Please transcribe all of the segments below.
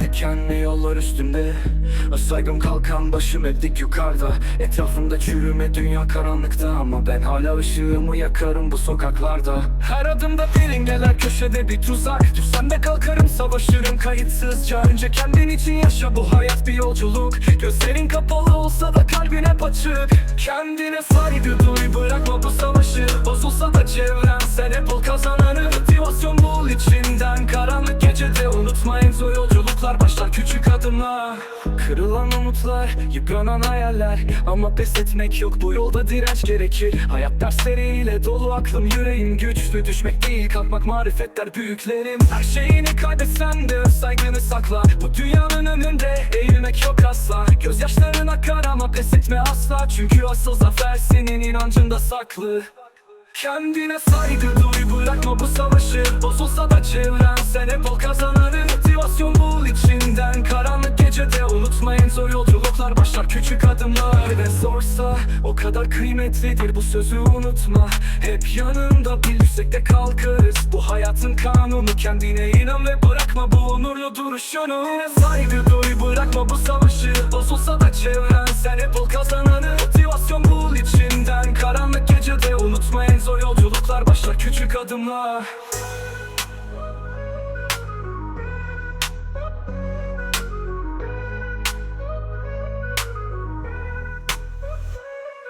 Dikenli yollar üstünde. Saygım kalkan başım hep dik yukarıda. Etrafımda çürüme dünya karanlıkta. Ama ben hala ışığımı yakarım bu sokaklarda. Her adımda bilingeler köşede bir tuzak. Düşsem kalkarım savaşırım kayıtsızca. Önce kendin için yaşa bu hayat bir yolculuk. Gözlerin kapalı olsa da kalbin hep açık. Kendine saygı duy bırakma bu savaşı. Bozulsa da çevren Kırılan umutlar, yıpranan hayaller. Ama pes etmek yok bu yolda direnç gerekir. Hayat dersleriyle dolu aklım yüreğim güçlü. Düşmek değil kalkmak marifetler büyüklerim. Her şeyini kaybetsen de saygını sakla. Bu dünyanın önünde eğilmek yok asla. Gözyaşların akar ama pes etme asla. Çünkü asıl zafer senin inancında saklı. Kendine saygı duy bırakma bu savaşı. Bozulsa da çevren sen. Hep ol kazananı Motivasyon bul gecede Zor yolculuklar başlar. Küçük adımlar Ne zorsa o kadar kıymetlidir. Bu sözü unutma. Hep yanında bil yüksekte kalkarız Bu hayatın kanunu. Kendine inan ve bırakma bu onurlu duruşunu. Saygı duy bırakma bu savaşı. Bozulsa da çevren sen hep ol kazananı. Motivasyon bul içinden. Karanlık gecede Unutma en zor yolculuklar başlar. Küçük adımla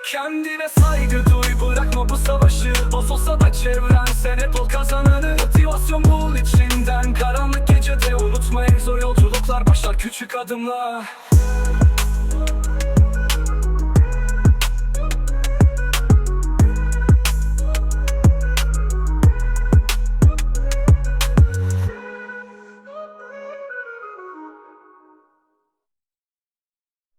Kendine saygı duy bırakma bu savaşı. Bozulsa da çevren sen hep ol kazananı. Motivasyon bul içinden karanlık gecede Unutma en zor yolculuklar. Başlar küçük adımla